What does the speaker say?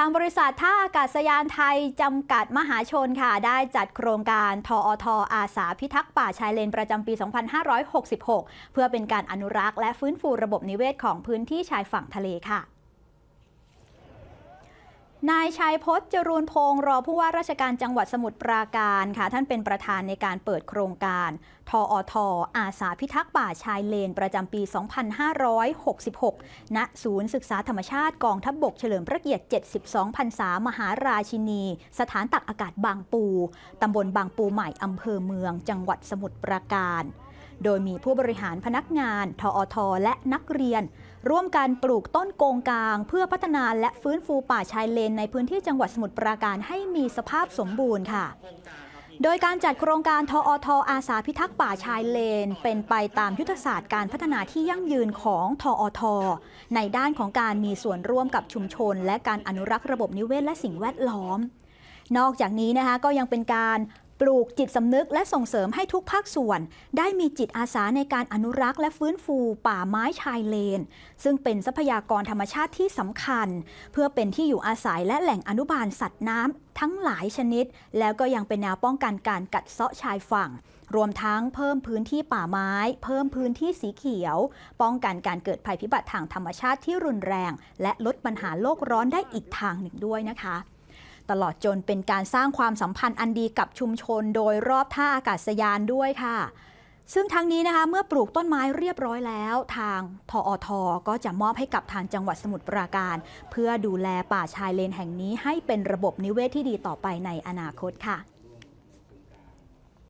ทางบริษัทท่าอากาศยานไทย จำกัดมหาชนค่ะ ได้จัดโครงการทออทอาสาพิทักษ์ป่าชายเลนประจำปี 2566 เพื่อเป็นการอนุรักษ์และฟื้นฟูระบบนิเวศของพื้นที่ชายฝั่งทะเลค่ะ นายชัยพจน์จรูนพงศ์รอผู้ว่าราชการจังหวัดสมุทรปราการค่ะ ท่านเป็นประธานในการเปิดโครงการทออทอาสาพิทักษ์ป่าชายเลน ประจำปี 2566 ณ ศูนย์ศึกษาธรรมชาติกองทัพบบกเฉลิมพระเกียรติ 72พรรษามหาราชินี สถานตักอากาศบางปู ตำบลบางปูใหม่อำเภอเมือง จังหวัดสมุทรปราการ โดยมีผู้บริหารพนักงาน ทอทและนักเรียน ร่วมกันปลูกต้นโกงกาง เพื่อพัฒนาและฟื้นฟูป่าชายเลนในพื้นที่จังหวัดสมุทรปราการให้มีสภาพสมบูรณ์ค่ะโดยการจัดโครงการทอทอาสาพิทักษ์ป่าชายเลน เป็นไปตามยุทธศาสตร์การพัฒนาที่ยั่งยืนของทอทในด้านของการมีส่วนร่วมกับชุมชน และการอนุรักษ์ระบบนิเวศและสิ่งแวดล้อม นอกจากนี้นะคะก็ยังเป็นการ ปลูกจิตสำนึกและส่งเสริมให้ทุกภาคส่วน ได้มีจิตอาสาในการอนุรักษ์และฟื้นฟูป่าไม้ชายเลน ซึ่งเป็นทรัพยากรธรรมชาติที่สำคัญ เพื่อเป็นที่อยู่อาศัยและแหล่งอนุบาลสัตว์น้ำทั้งหลายชนิด แล้วก็ยังเป็นแนวป้องกันการกัดเซาะชายฝั่ง รวมทั้งเพิ่มพื้นที่ป่าไม้ เพิ่มพื้นที่สีเขียว ป้องกันการเกิดภัยพิบัติทางธรรมชาติที่รุนแรง และลดปัญหาโลกร้อนได้อีกทางหนึ่งด้วยนะคะ ตลอดจนเป็นการสร้างความสัมพันธ์อันดีกับชุมชนโดยรอบท่าอากาศยานด้วยค่ะ ซึ่งทั้งนี้นะคะเมื่อปลูกต้นไม้เรียบร้อยแล้ว ทางทออทก็จะมอบให้กับทางจังหวัดสมุทรปราการ เพื่อดูแลป่าชายเลนแห่งนี้ให้เป็นระบบนิเวศที่ดีต่อไปในอนาคตค่ะ